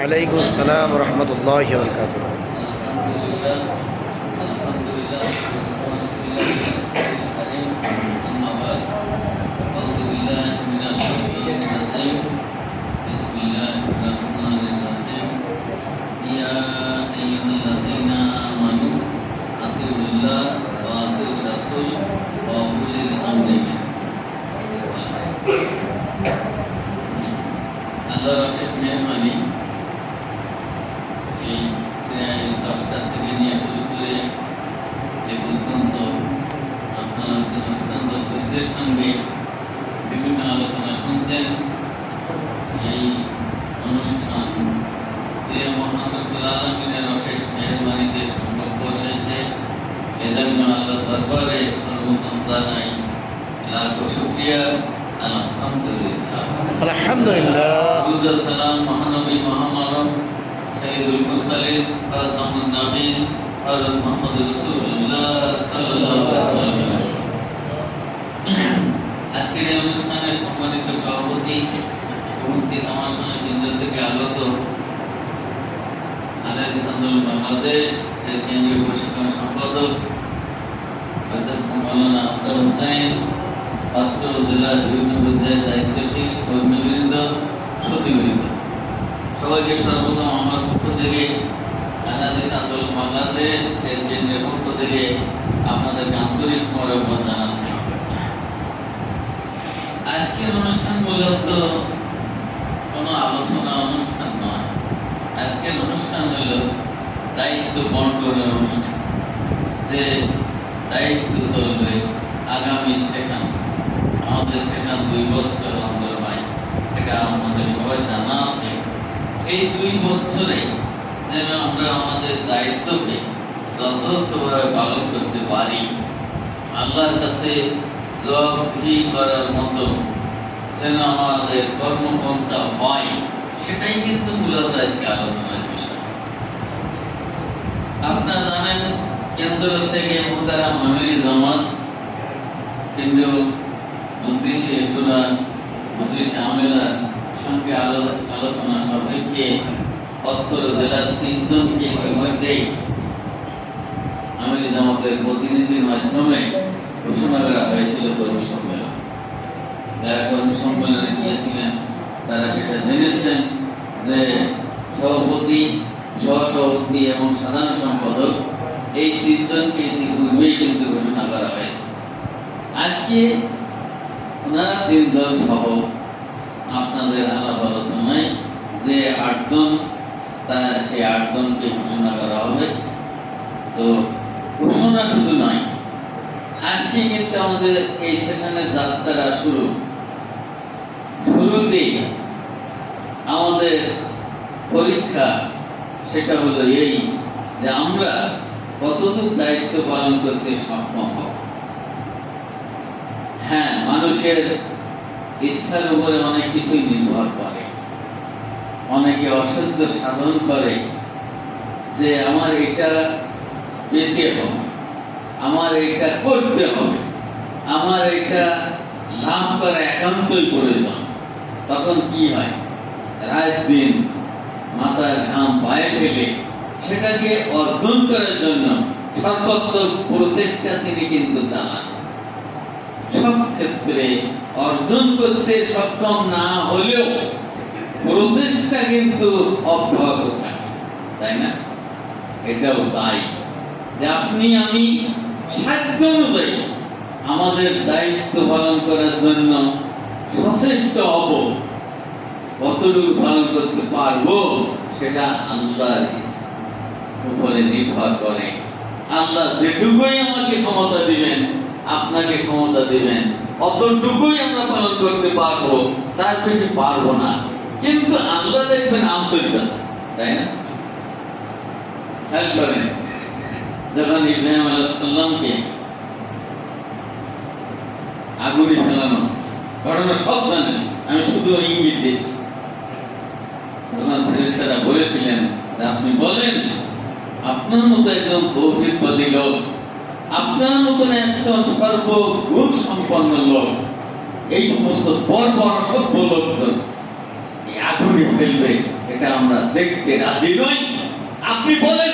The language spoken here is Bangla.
وعليكم السلام ورحمة الله وبركاته আল্লাহর অশেষ মেহরবানি রাস্তার থেকে নিয়ে শুরু করে এ পর্যন্ত আপনারা অত্যন্ত ধৈর্যের সঙ্গে বিভিন্ন আলোচনা শুনছেন। এই অনুষ্ঠান যে মহানবুল আলমিনের অশেষ মেহরবানিতে সম্ভব হয়েছে এজন্য আল্লাহ দরবারে সর্বোত্তম জানাই। লাখ শুক্রিয়া। আলহামদুলিল্লাহ। আলহামদুলিল্লাহ। সালাম মহানবী মহামানব। সাইয়্যিদুল মুরসালিন খাতামুন নবীন হযরত মুহাম্মদ রাসূলুল্লাহ সাল্লাল্লাহু আলাইহি আজকের এই অনুষ্ঠানের সম্মানিত সভাপতি উপস্থিত আমার সঙ্গে কেন্দ্র থেকে আগত আনাদি আন্দোলন বাংলাদেশ এর কেন্দ্রীয় প্রশিক্ষণ সম্পাদক অধ্যক্ষ মৌলানা আফতার হোসেন, পাত্র জেলার বিভিন্ন পর্যায়ে দায়িত্বশীল কর্মীবৃন্দ, সতীবৃন্দ। সবাইকে সর্বপ্রথম আমার পক্ষ থেকে আনাদিস আন্দোলন, বাংলাদেশ কেন্দ্রের পক্ষ থেকে আপনাদেরকে আন্তরিক মরম্মত জানাচ্ছি। আজকের অনুষ্ঠান মূলত কোনো আলোচনা অনুষ্ঠান নয়। আজকের অনুষ্ঠান হলো দায়িত্ব বন্টনের অনুষ্ঠান, যে দায়িত্ব চলবে আগামী সেশন, আমাদের সেশন দুই বছর অন্তর হয়। এটা আমাদের সবাই জানা আছে। এই দুই বছরে যেন আমরা আমাদের দায়িত্বকে যথাযথভাবে পালন করতে পারি। আল্লাহর কাছে জবাবদিহি করার মতো যেন আমাদের কর্মপন্থা হয়, সেটাই কিন্তু মূলত আজকে আলোচনার বিষয়। আপনারা জানেন, কেন্দ্র থেকে মোতারাম আমিরি জামাত, কেন্দ্রীয় মন্ত্রিসে সুরা মন্ত্রিসে আমেলার সঙ্গে আলোচনা সবাইকে অত্তর জেলার তিনজনকে ইতিমধ্যেই আমিরি জামাতের প্রতিনিধির মাধ্যমে ঘোষণা করা হয়েছিল কর্মী সম্মেলন। যারা কর্মী সম্মেলনে গিয়েছিলেন, তারা সেটা জেনেছেন যে সভাপতি, সহসভাপতি এবং সাধারণ সম্পাদক এই তিনজনকে ইতিপূর্বেই কিন্তু ঘোষণা করা হয়েছে। আজকে ওনারা তিনজন সহ আপনাদের আলাপ আলোচনায় যে আটজন তারা সেই আটজনকে ঘোষণা করা হবে। তো ঘোষণা শুধু নয়, আজকে কিন্তু আমাদের এই সেশনের যাত্রা শুরু। শুরুতেই আমাদের পরীক্ষা সেটা হলো এই যে আমরা কতদূর দায়িত্ব পালন করতে সক্ষম হব। হ্যাঁ মানুষের ইচ্ছার উপরে অনেক কিছুই নির্ভর করে। অনেকে অসাধ্য সাধন করে যে আমার এটা পেতে হবে, আমার এটা করতে হবে, আমার এটা লাভ করা একান্তই প্রয়োজন। তখন কি হয়? রাত দিন মাথার ঘাম পায়ে ফেলে সেটাকে অর্জন করার জন্য সর্বাত্মক প্রচেষ্টা তিনি কিন্তু চালান। সব ক্ষেত্রে অর্জন করতে সক্ষম না হলেও প্রচেষ্টা কিন্তু অব্যাহত থাকে, তাই না? এটাও তাই যে আপনি, আমি সাধ্য অনুযায়ী আমাদের দায়িত্ব পালন করার জন্য সচেষ্ট হব, কতটুকু পালন করতে পারব সেটা আল্লাহর উপরে নির্ভর করে। আল্লাহ যেটুকুই আমাকে ক্ষমতা দিবেন আপনাকে ক্ষমতা দিবেন। অতটুকুই আমরা পালন করতে পারব, তার বেশি পারব না। কিন্তু আল্লাহ দেখবেন আন্তরিকতা তাই না? খেয়াল করেন, যখন ইব্রাহিম আগুনে ফেলানো হচ্ছে, ঘটনা সব জানেন, আমি শুধু ইঙ্গিত দিচ্ছি। তখন ফেরেস্তারা বলেছিলেন আপনি বলেন, আপনার মতো একদম তৌহিদবাদী লোক আপনার মতন একজন সর্বগুণ সম্পন্ন লোক, এই সমস্ত বড় সভ্য লোক তো এই আগুনে ফেলবে, এটা আমরা দেখতে রাজি নই। আপনি বলেন